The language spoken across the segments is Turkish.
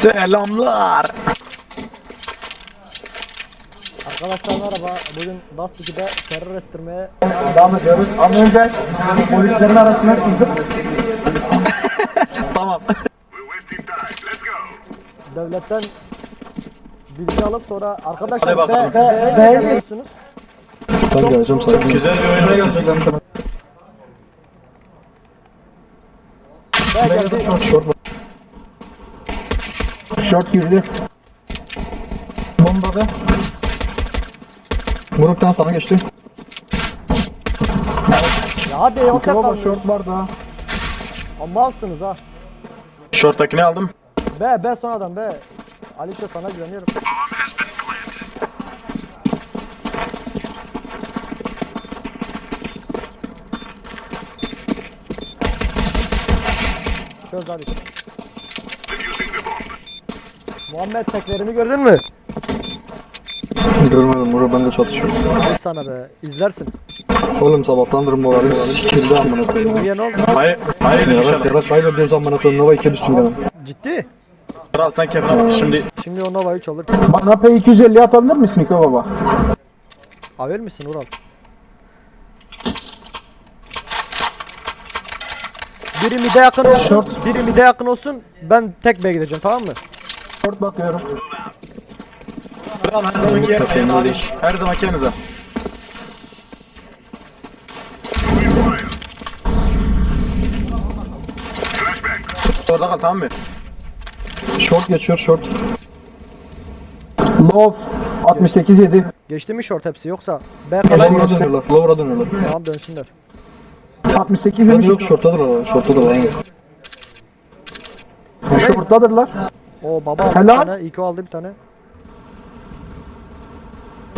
Selamlar. Arkadaşlar merhaba. Bugün Dust 2'de terör estirmeye Devam ediyoruz. Az önce polislerin arasına sızdık. Tamam. devletten bilgi alıp sonra Hadi arkadaşlar bakalım. B, B, B'ye geliyorsunuz. Ben geleceğim sana. Güzel bir oyun olsun. B geldi. Short girdi. Bomba be. Muruk'tan sana geçti. Ya hadi o tek Baba kalmış. short var daha. Malsınız ha. Şorttakini aldım. B, B sonradan B. Alişe sana güveniyorum. Çöz Aliş. Muhammed teklerimi gördün mü? Görmedim Muruk ben de çatışıyorum. Ayıp sana be. İzlersin. Oğlum sabahtandır moralim sikildi amına koyayım. Niye ne oldu? Hayır. Hayır inşallah. yarak kaybediyoruz amına koyayım. Nova 2 düştüm gene. Ciddi. Kral sen keyfine bak şimdi. Şimdi o Nova 3 olur. Bana P250 atabilir misin İko baba? Avel misin Ural? Biri mide yakın olsun, Short. biri mide yakın olsun. Ben tek B'ye gideceğim tamam mı? Short bakıyorum. Kral her zamanki yerine Aliş. Her zamanki yerinize. Orada kal tamam mı? Short geçiyor short. Love 68 7. Geçti mi short hepsi yoksa B kalay Lower'a dönüyorlar. Lower'a dönüyorlar. Tamam dönsünler. 68 yemiş. Yok short'tadırlar. Short'tadırlar. Short'tadırlar. O baba aldı bir Helal. tane, İko aldı bir tane.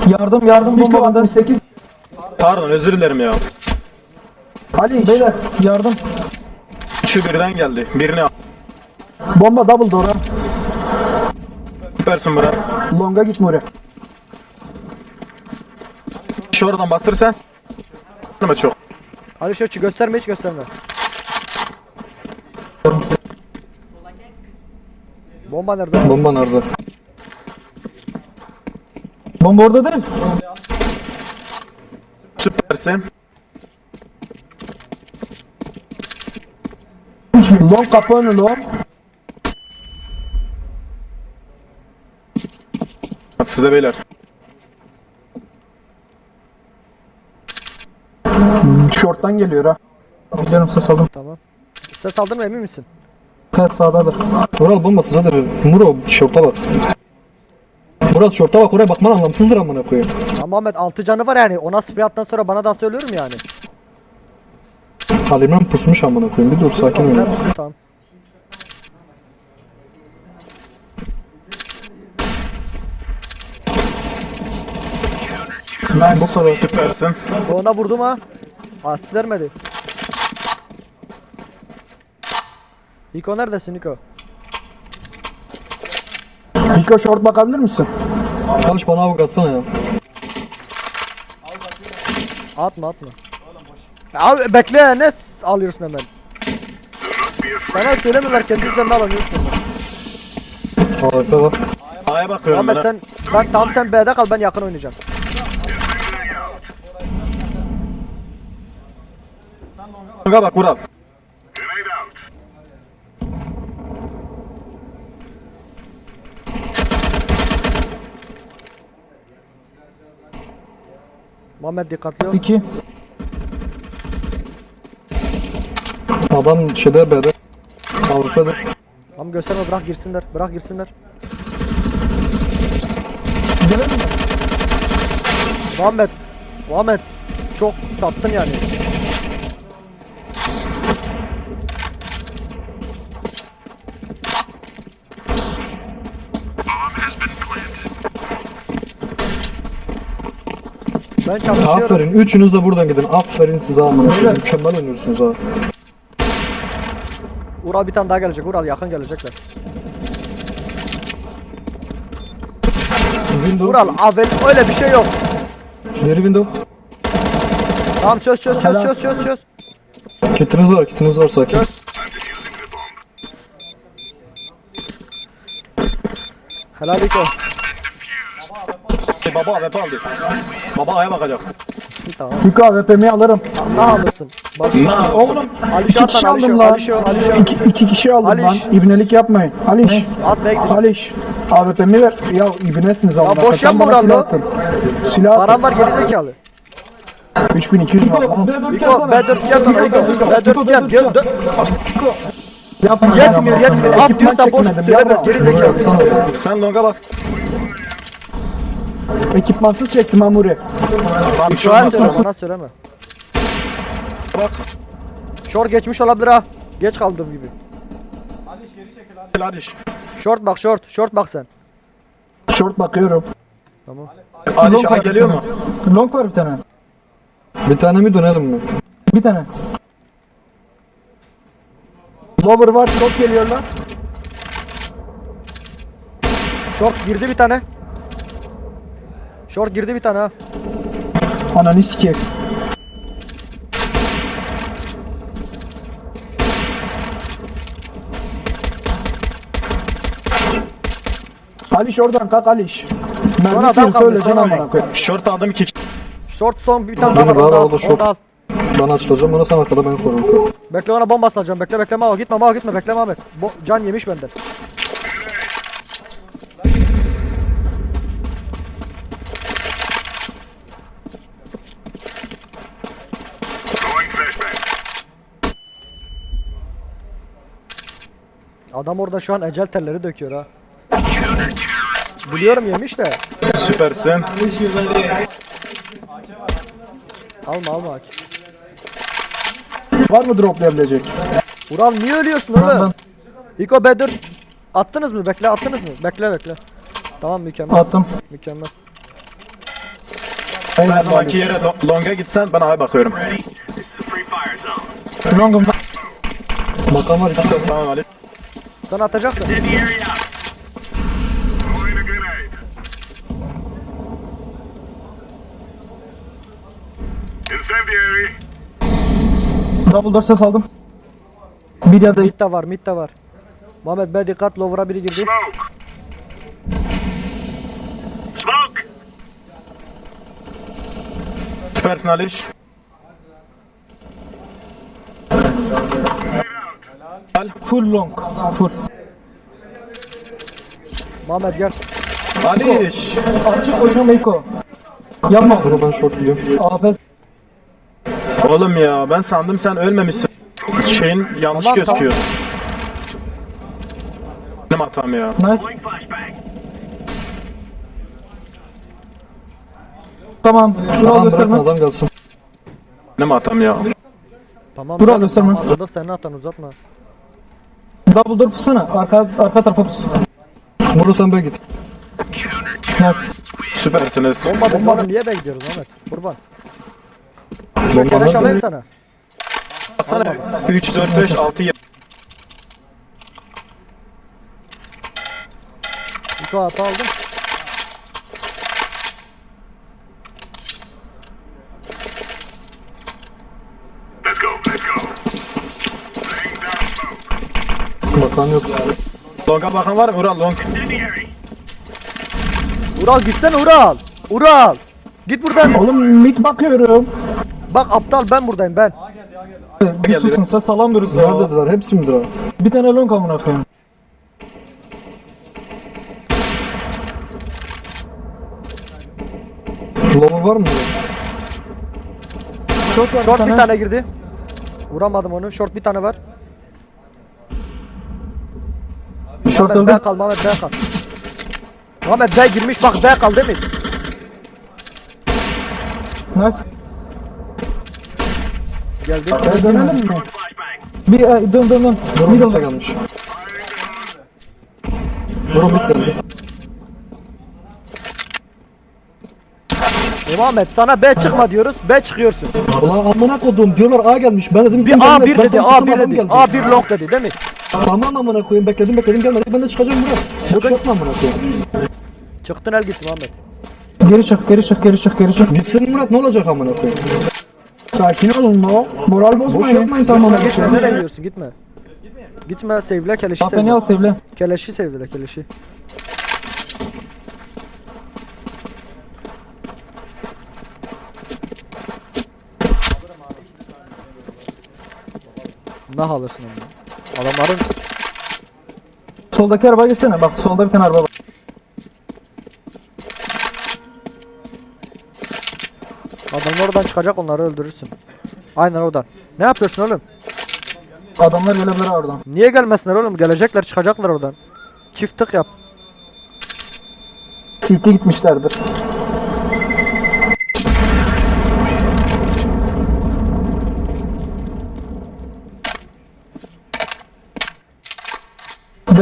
Yardım yardım bomba 68. Pardon özür dilerim ya. Ali beyler yardım. Üçü birden geldi. Birini al. Bomba double door ha. Süpersin Murat. Longa gitme oraya. Şu oradan bastır sen. Ama çok. Ali şu gösterme hiç gösterme. Bomba nerede? Bomba nerede? Bomba orada değil. Süpersin. Long kapı önü long. Size beyler. Short'tan geliyor ha. Biliyorum ses aldım. Tamam. Ses aldın mı emin misin? Evet sağdadır. Murat bombası zaten. Muro şorta bak. Murat şorta bak oraya bakman anlamsızdır amına koyayım. Ama Muhammed 6 canı var yani. Ona spray attan sonra bana da söylüyorum yani. Halimden pusmuş amına koyayım. Bir dur sakin ol. Tamam. Bu kadar. Süpersin. Ona vurdum ha. Asist vermedi. Niko neredesin Niko? Piko short bakabilir misin? Çalış bana avuk atsana ya. Atma atma. Abi bekle ne alıyorsun hemen? Sana söylemiyorlar kendi üzerine alamıyorsun hemen. Harika bak. A'ya bakıyorum Ama ben. sen ben tamam sen B'de kal ben yakın oynayacağım. Kanka bak Murat. Muhammed dikkatli ol. 2. Adam şeyde B'de. Avrupa'da. Tamam gösterme bırak girsinler. Bırak girsinler. Muhammed. Muhammed. Çok sattın yani. Ben çalışıyorum. Aferin. Üçünüz de buradan gidin. Aferin size amına koyayım. Mükemmel oynuyorsunuz ha. Ural bir tane daha gelecek. Ural yakın gelecekler. Window. Ural avel öyle bir şey yok. Ileri window. Tamam çöz çöz çöz çöz çöz çöz. Kitiniz var, kitiniz var sakin. Çöz. Helal Iko. Baba AWP aldı. Baba A'ya bakacak. Tamam. Yuka AWP'mi alırım. Ne alırsın? Bak. Na. Oğlum Ali iki kişi aldım lan. Ali Şah Ali Şah. İki, iki kişi aldım Aliş. lan. İbnelik yapmayın. Aliş. Atmaya gideceğim. Aliş. AWP'mi ver. Ya ibnesiniz Allah. boş Kaçan yapma bana Ural silah atın. Silah Param var gerizekalı. 3200 var. Iko B4 gel bana Iko. B4 gel gel. dö- Yapma. Yetmiyor yetmiyor. At Ekipman diyorsan boş söylemez gerizekalı. Sen longa bak. Ekipmansız çektim Amuri. Tamam Şu an söyle bana söyleme. Bak. Short geçmiş olabilir ha. Geç kaldım gibi. Aliş. Short bak short. Short bak sen. Short bakıyorum. Tamam. Aliş Long A var bir geliyor mu? Long var bir tane. Bir tane mi dönelim mi? Bir tane. Lower var. Short geliyorlar. Short girdi bir tane. Short girdi bir tane ha. Ananı sikeyim. Aliş oradan kalk Aliş. Son adam Mermisini kaldı, söyle adam. amına koyayım. Short aldım iki. Short son bir tane daha var. Var, Onu da al. o da Onu short. da al. Ben açılacağım bana sen arkada beni koru. Bekle ona bomba salacağım. Bekle bekle Mao gitme Mao gitme bekle Ahmet. Bo can yemiş benden. Adam orada şu an ecel telleri döküyor ha. Biliyorum yemiş de. Süpersin. Alma alma Aki. Var mı droplayabilecek? Ural niye ölüyorsun oğlum? İko B4 attınız mı? Bekle attınız mı? Bekle bekle. Tamam mükemmel Attım. mükemmel. Zamanki Aliş. yere lo- longa gitsen ben A'ya bakıyorum. Long'um var. Makam var iki tane. Tamam Ali. Sana atacaksın. Double door ses aldım. Bir ya da Mid de var mid de var. Muhammed B dikkat lower'a biri girdi. Smoke! Smoke! Süpersin Aliş. Full long. Full. Muhammed gel. Aliş. Açık oynama Eko. Yapma. Bunu ben short biliyorum. APS. Oğlum ya ben sandım sen ölmemişsin. Şeyin yanlış Tamam, gözüküyor. Benim hatam ya. Nice. Tamam. Kural Tamam gösterme. bırakın adam gelsin. Benim hatam ya. Tamam. Abi, sen- Anladık sen ne atan uzatma. Double door pussana. Arka, arka tarafa pus. Muru sen ben git. Nice. Süpersiniz. Bomba bomba niye bekliyoruz Muhammed? Kurban. Şu Bomba keleş alayım sana. Baksana 3, 4, 5, 6, 7. İko hata aldım. Makam yok. Longa bakan var mı? Ural long. Ural gitsene Ural. Ural. Git buradan. Oğlum mid bakıyorum. Bak aptal ben buradayım ben. Bir susun ses salamıyoruz ya. Neredeler? Hepsi mi daha? Bir tane long amına koyayım. Lower var mı? Short var Short bir tane girdi. Vuramadım onu. Short bir tane var. Short öldü. B kal. Muhammed B kal. Muhammed B girmiş bak B kal değil mi? Nice. Geldi. E, dönelim mi? Bir e, dön dön dön. Mid de gelmiş. Mid geldi. Muhammed sana B çıkma diyoruz. B çıkıyorsun. Ulan amına kodum diyorlar A gelmiş. Ben dedim Bir sen gelme. A1 Ben dedi. konuştum, A1 adam dedi. geldi. A1 long dedi değil mi? Tamam amına koyayım bekledim bekledim gelmedi. Ben de çıkacağım buraya. Boş yapma amına koyayım. Çıktın el gitsin Ahmet. Geri çık, geri çık, geri çık, geri çık. Gitsin Murat ne olacak amına koyayım? Sakin olun lo. Moral bozmayın. yapmayın tamam. Gitme nereye gidiyorsun gitme. Gitme sevle keleşi sevle. Beni al sevle. Keleşi sevle keleşi. Nah alırsın onu. Adamların Soldaki araba geçsene. Bak solda bir tane araba var. Adam oradan çıkacak onları öldürürsün. Aynen oradan. Ne yapıyorsun oğlum? Adamlar gelebilir oradan. Niye gelmesinler oğlum? Gelecekler çıkacaklar oradan. Çift tık yap. CT gitmişlerdir.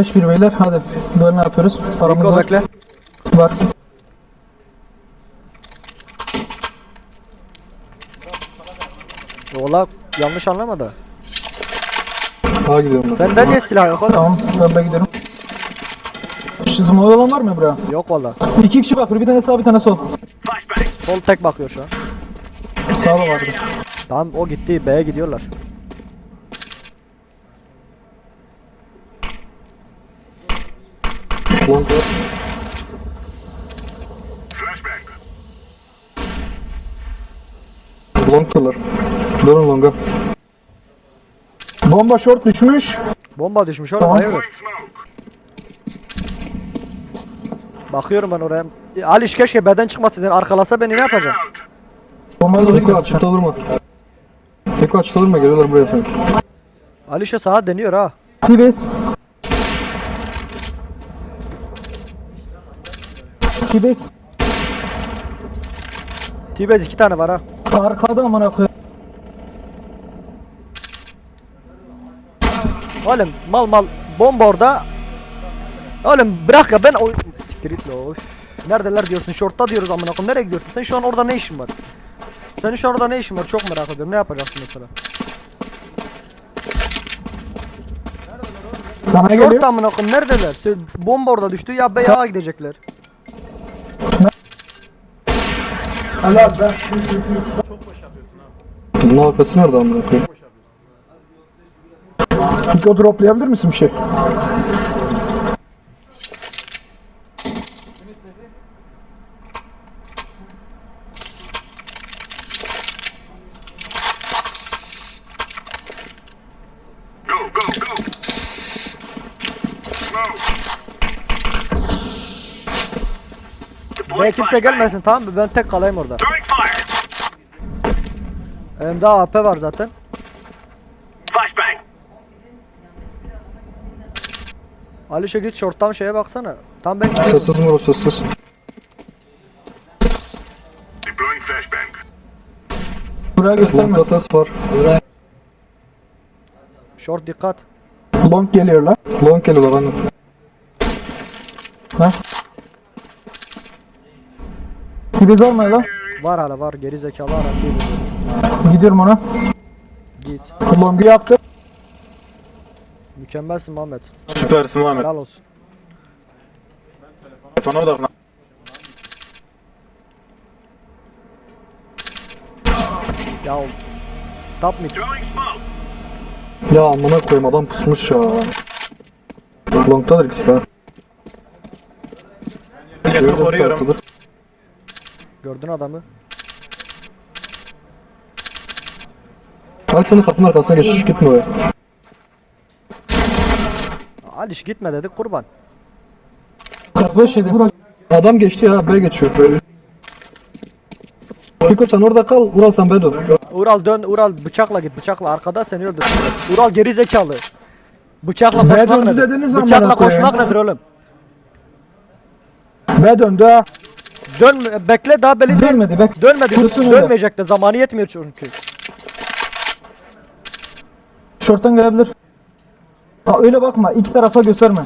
Beş bir beyler hadi böyle ne yapıyoruz? Paramız Niko var. bekle. var. Yola yanlış anlama da. Sağa gidiyorum ben. Sende niye silah yok oğlum? Tamam ben de gidiyorum. Şu smoke olan var mı buraya? Yok valla. İki kişi bakıyor bir tane sağ bir tane sol. Sol tek bakıyor şu an. Sağ da vardı. Tamam o gitti. B'ye gidiyorlar. Long var. Flashbang. Long'talar. Dönün long'a. Bomba short düşmüş. Bomba düşmüş oğlum Tamam. hayırdır? Bakıyorum ben oraya. E, Aliş keşke beden çıkmasaydın. Arkalasa beni ne yapacağım? Out. Bombayı da dikkat açıkta vurma. Niko açıkta vurma geliyorlar buraya sanki. Aliş'e sağa deniyor ha. T-base. T-base. T-Base iki tane var ha. Arkada amına koyayım. Oğlum mal mal bomba orada. Oğlum bırak ya ben o siktir of. Neredeler diyorsun? Short'ta diyoruz amına koyayım. Nereye gidiyorsun? Sen şu an orada ne işin var? Senin şu an orada ne işin var? Çok merak ediyorum. Ne yapacaksın mesela? Sana geliyor. Short'ta amına koyayım. Neredeler? Sen- Bomba orada düştü. Ya B'ye gidecekler. Bunun arkası nerede amına koyayım? Piko droplayabilir misin bir şey? Deploying kimse gelmesin tamam mı? Ben tek kalayım orada. Elimde AP var zaten. Flashbang. Alişe git short'tan şeye baksana. Tam ben Sessiz Muro sessiz. Deploying flashbang. Buraya gösterme. Long'da ses var. short dikkat. Long geliyorlar. Long geliyorlar aynen. Nice. T-base almayın lan. Var hala var. Geri zekalı ara. Geri. Gidiyorum ona. Git. Long'u yaptı. Mükemmelsin Muhammed. Süpersin Muhammed. Helal olsun. Telefona odaklan. Ya Top mid. Ya amına koyayım adam pusmuş ya. Long'tadır ikisi de. Gelip koruyorum. Gördün adamı. Senin kapının arkasına geç gitme oraya. Aliş gitme dedik kurban. 45 yedi. Adam geçti ya B geçiyor. Piko sen orada kal, Ural sen B dön. Ural dön Ural bıçakla git bıçakla arkada seni öldür. Ural geri zekalı. Bıçakla koşmak döndü nedir? dediniz amına Bıçakla koyayım? koşmak nedir oğlum? B döndü ha. Dön bekle daha belli değil. Dönmedi bek. Dönmedi. Öyle. Dönmeyecek de zamanı yetmiyor çünkü. Short'tan gelebilir. Ha, öyle bakma. iki tarafa gösterme.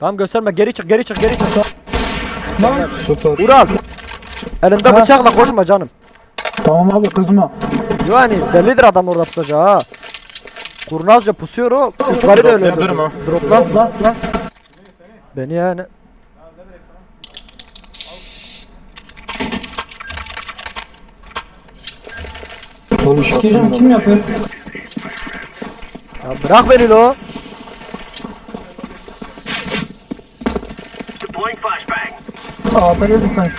Tamam gösterme geri çık geri çık geri çık. Lan. Süper. Ural. Elinde Ha. bıçakla koşma canım. Tamam abi kızma. Yani bellidir adam orada tutacağı ha. Kurnazca pusuyor o. Yukarı da öyle. Dropla. Lan. Beni yani. Sikeceğim kim yapıyor? Ya bırak beni lo. Aa böyle sanki.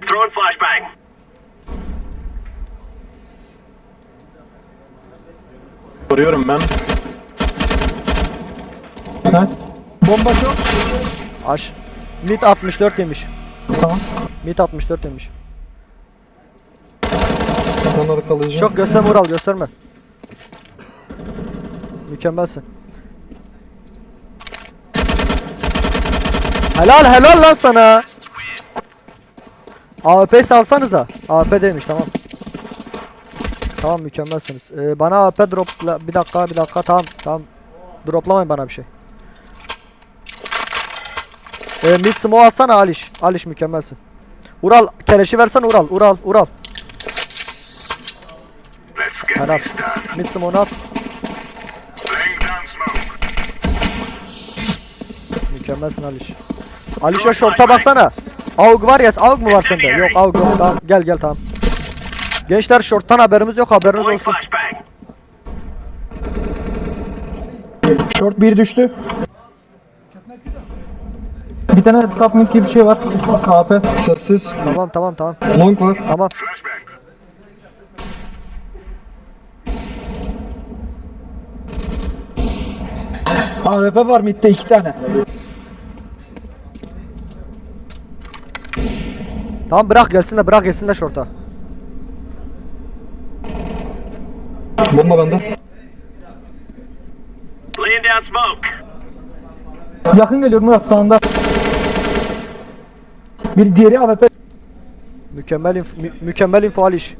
Throwing flashbang. Soruyorum ben. Nice. Bomba çok. Aş. Mid 64 demiş. Tamam. Mid 64 demiş. Ben arkalayacağım. Çok gösterme Ural gösterme. Mükemmelsin. Helal helal lan sana. AWP salsanıza. AWP demiş tamam. Tamam mükemmelsiniz. Ee, bana AWP dropla bir dakika bir dakika tamam tamam. Droplamayın bana bir şey. Ee, mid smoke atsana Aliş. Aliş mükemmelsin. Ural keleşi versen Ural. Ural. Ural. Done. Mid smoke'unu at. Mükemmelsin Aliş. Aliş o şorta baksana. AUG var ya, AUG mu var sende? Yok AUG yok. Tamam, gel gel tamam. Gençler şorttan haberimiz yok, haberiniz olsun. Short bir düştü. Tane top mid gibi bir şey var. AP. Sessiz. Tamam tamam tamam. Long var. Tamam. AWP var midde iki tane. Tamam bırak gelsin de bırak gelsin de şorta. Bomba bende. Laying down smoke. Yakın geliyor Murat sağında. Bir diğeri AWP. Mükemmel info, mü- mükemmel info Aliş.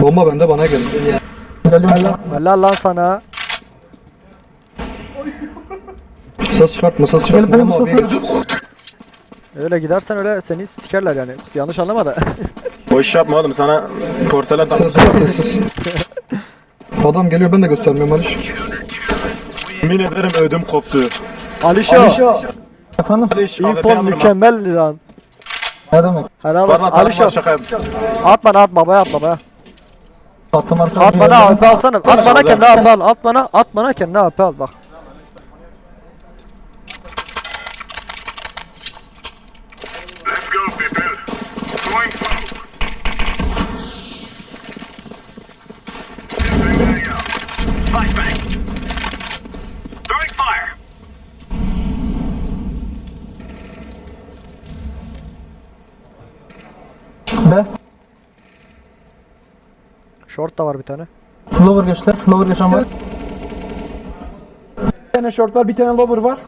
Bomba bende bana geldi. Helal lan sana. Ses çıkartma ses Gel çıkartma. benim Bomba sesi. abi. Öyle gidersen öyle seni sikerler yani. Yanlış anlama da. Boş yapma oğlum sana porselen Sessiz sessiz. Adam geliyor ben de göstermiyorum Aliş. Yemin ederim ödüm koptu. Alişo. Efendim? Alırım ha. mükemmel lan. Ne demek? Helal olsun. şaka yaptım. At bana at babaya at babaya. Attım arkamı. At bana AP alsana. At bana kendi AP al. At bana. At bana kendi AP al bak. Short da var bir tane. Lower geçtiler. Lower geçen var. Bir tane short var, bir tane lower var.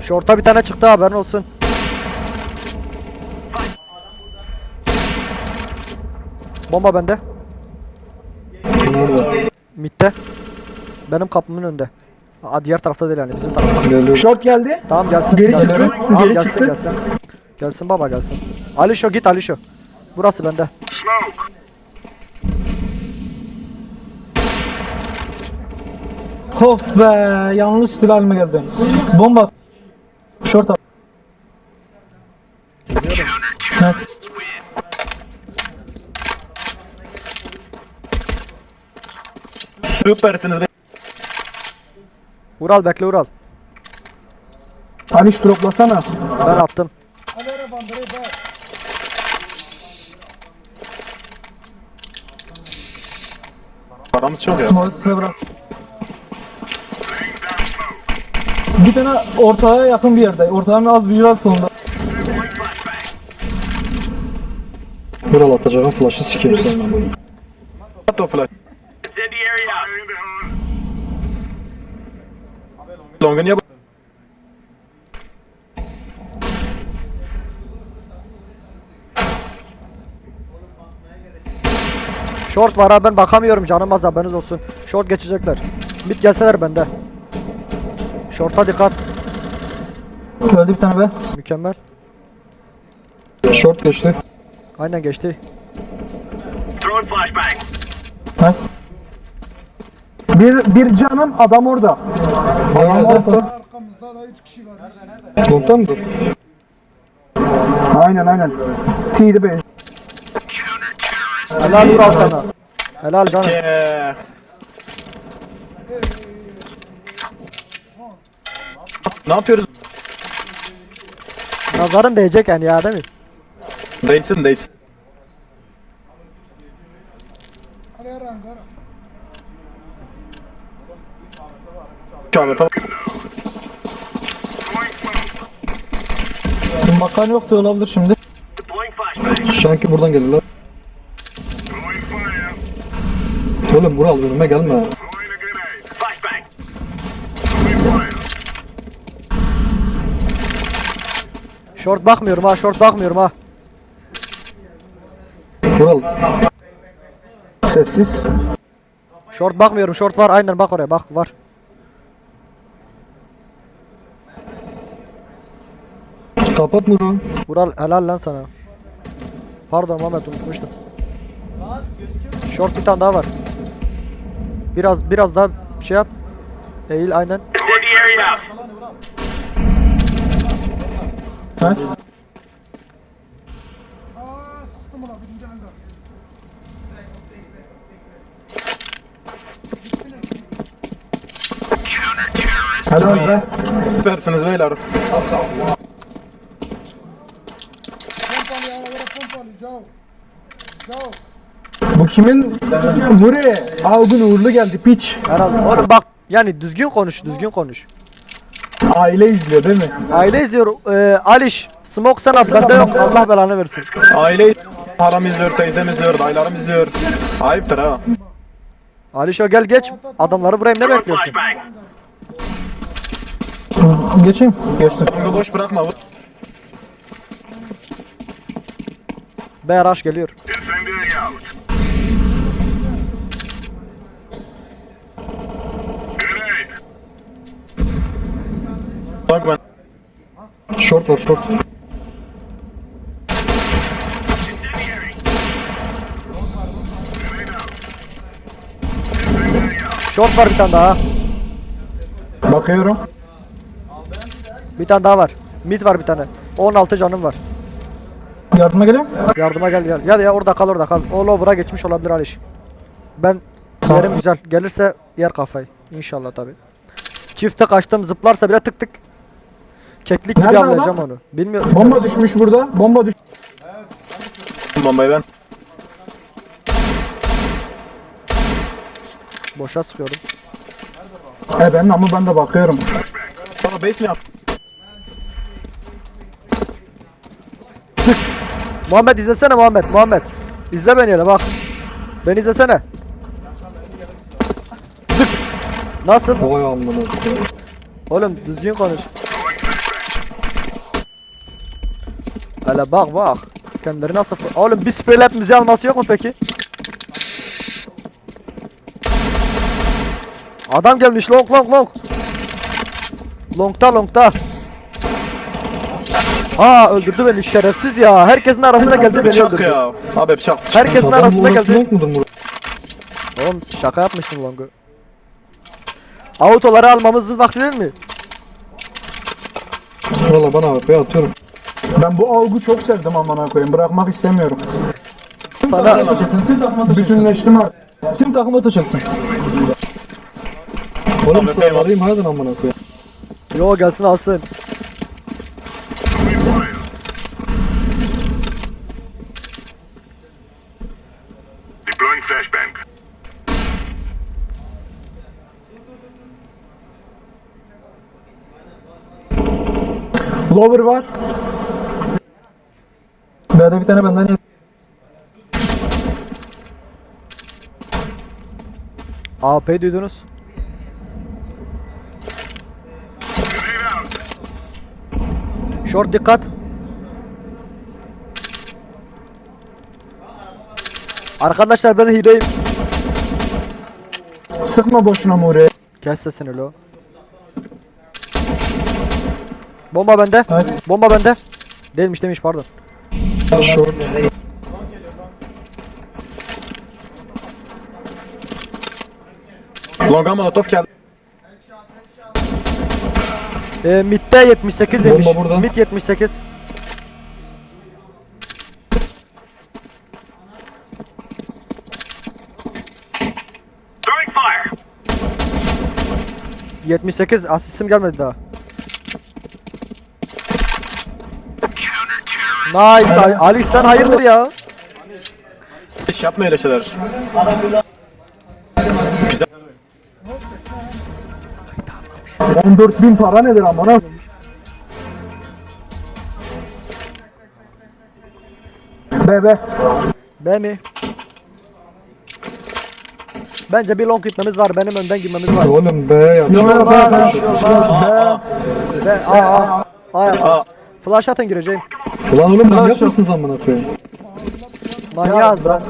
Short'a bir tane çıktı haberin olsun. Bomba bende. Mid'de. Benim kapımın önünde. Aa, diğer tarafta değil yani bizim tarafta. Short geldi. Tamam gelsin. Geri gelsin. çıktı, Tamam geri gelsin çıktı. gelsin. Gelsin baba gelsin. Alişo git Alişo. Burası bende. Of be, yanlış silah elime geldi. Bomba. Short at. Nice. Süpersiniz. be. Ural bekle Ural. Aliş droplasana. Ben attım. Paramız çok ya. Small size bırak. Bir tane ortaya yakın bir yerde. Ortağın az bir biraz sonunda. Vural atacağım flash'ı sikeyim sen. At o flash. Long'u niye Short var ha ben bakamıyorum canım az haberiniz olsun. Short geçecekler. Mid gelseler bende. Short'a dikkat. Öldü bir tane be. Mükemmel. Short geçti. Aynen geçti. Nice. Bir, bir canım adam orada. Bayağı da. Arkamızda da 3 kişi var. Long'tan mıdır? Aynen aynen. T'di be. Helal Ural sana. Helal canım. Ne yapıyoruz? Nazarın değecek yani ya değil mi? Değsin değsin. Kamil Bakan yok diyor olabilir şimdi. Şu anki buradan geldiler. Oğlum Vural önüme gelme. Short bakmıyorum ha short bakmıyorum ha. Vural. Sessiz. Short bakmıyorum short var aynen bak oraya bak var. Kapat Muro. Vural helal lan sana. Pardon Mehmet unutmuştum. Short bir tane daha var. Biraz biraz daha şey yap. Eğil aynen. Nice. Helal be. Süpersiniz beyler. Kimin? Muri. Avgun uğurlu geldi piç. Herhalde. Oğlum bak yani düzgün konuş düzgün konuş. Aile izliyor değil mi? Aile izliyor. Ee, Aliş smoke sen at bende yok Allah belanı versin. Aile haram izliyor, teyzem izliyor, dayılarım izliyor. Ayıptır ha. Aliş o gel geç adamları vurayım ne bekliyorsun? Geçeyim. Geçtim. Longu boş bırakma. BRH geliyor. Bak ben. Short var short. Short var bir tane daha. Bakıyorum. Bir tane daha var. Mid var bir tane. 16 canım var. Yardıma geleyim. Yardıma gel gel. Ya ya orada kal orada kal. O lower'a geçmiş olabilir Aliş. Ben yerim güzel. Gelirse yer kafayı. İnşallah tabi. Çifte kaçtım zıplarsa bile tık tık. Keklik gibi Nerede adam? onu. Bilmiyorum. Bomba düşmüş burada. Bomba düş. Bombayı ben. Boşa sıkıyorum. He ben ama ben de bakıyorum. Bana base mi yap? Muhammed izlesene Muhammed. Muhammed. İzle beni hele bak. Beni izlesene. Nasıl? Amına. Oğlum düzgün konuş. Hele bak bak. Kendileri nasıl... Oğlum bir sprey hepimizi alması yok mu peki? Adam gelmiş long long long. Longta longta. Aa öldürdü beni şerefsiz ya. Herkesin arasında geldi beni Bıçak öldürdü. ya. Abi bıçak. Herkesin Adam arasında geldi. Long mudur? Oğlum şaka yapmıştım longu. Autoları almamız vakti değil mi? Valla bana ben atıyorum. Ben bu avgu çok sevdim amına koyayım. Bırakmak istemiyorum. Sana Atacaksın. Tüm takıma atacaksın. Bütünleştim artık. Tüm takıma atacaksın. Oğlum sıralarıyım hadi amına koyayım. yo gelsin alsın. Deploying flashbang. Lower var. B'de bir tane benden. AP duydunuz. Short dikkat. Arkadaşlar ben hileyim. Sıkma boşuna Muri. Kes sesini lo. Bomba bende. Nice. Bomba bende. Değilmiş demiş pardon. Short. Longa molotof geldi. Ee, mid'de 78 demiş. Bomba burada. Mid 78. Throwing fire. 78 asistim gelmedi daha. Nice. Ali- Ali sen hayırdır ya? Hiç yapma öyle şeyler. Güzel. 14 bin para nedir amına? Be be. B mi? Bence bir long gitmemiz var. Benim önden gitmemiz var. Oğlum be ya. Bir şey olmaz, bak. bir şey olmaz. B, A, A. A yaparız. Flash atın gireceğim. Ulan oğlum manyak mısınız amına koyayım? Manyağız da.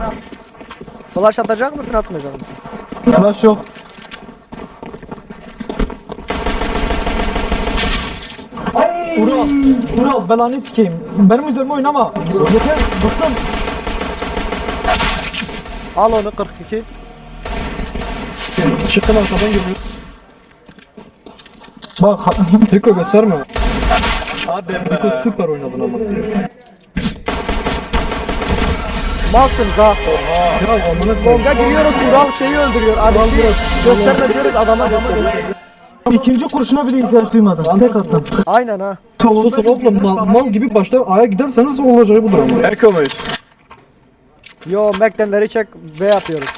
Flash atacak mısın atmayacak mısın? Flash yok. Ural, Ural belanı sikeyim. Benim üzerime oynama. Yeter, bıktım. Al onu 42. Çıkın arkadan geliyor. Bak, Triko gösterme. Hadi be. süper oynadın ama. Malsınız ha. Ya amına koyayım. Longa giriyoruz. Ural şeyi öldürüyor. Abi şey gösterme diyoruz adama gösteriyor. ikinci kurşuna bile ihtiyaç duymadım. Tek attım. Aynen ha. Susun oğlum mal, mal gibi başta A'ya giderseniz olacağı budur ama. Erko muyuz? Yo Mac'denleri çek B yapıyoruz.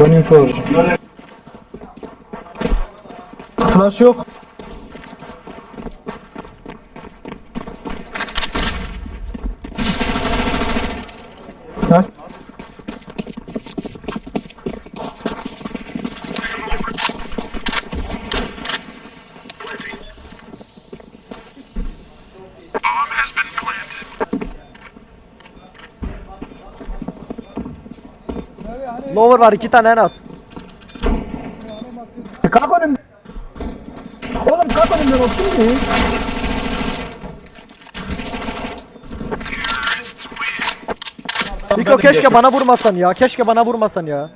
Ben info arayacağım. Flash yok. Nice. Lower var iki tane en az. Kalk önümden. Oğlum kalk önümden o kim Niko keşke bana vurmasan ya. Keşke bana vurmasan ya.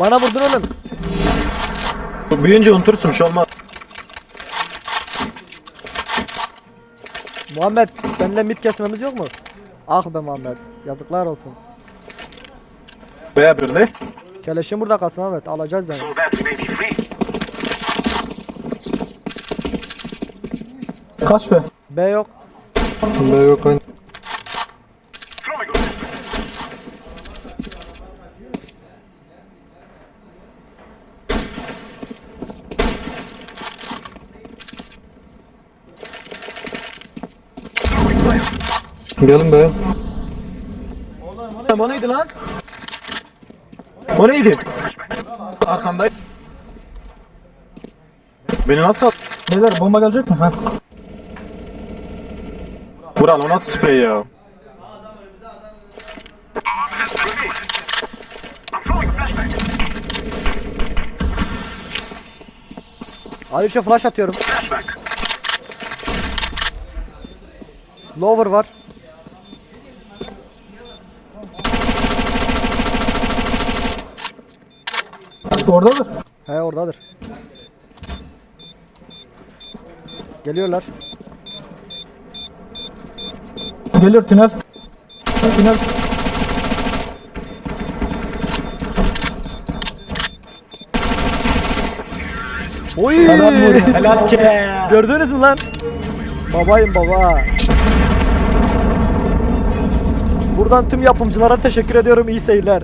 Bana vurdun oğlum. Büyüyünce unutursun bir şey olmaz. Muhammed seninle mid kesmemiz yok mu? Ah be Muhammed. Yazıklar olsun. Veya birli. Keleşin burada kalsın Muhammed. Alacağız yani. So that we may be free. Kaç be? B yok. Be yok aynı. Gelin be. O neydi lan? O neydi? Arkandayım. Beni nasıl at? Beyler bomba gelecek mi? Ha. Vural o nasıl sprey ya? I'm throwing a flashbang. Alişe flash atıyorum. Lower var. Oradadır. He oradadır. Geliyorlar. Gelir tünel. Tünel. Oy! Helal ki. Gördünüz mü lan? Babayım baba. Buradan tüm yapımcılara teşekkür ediyorum. İyi seyirler.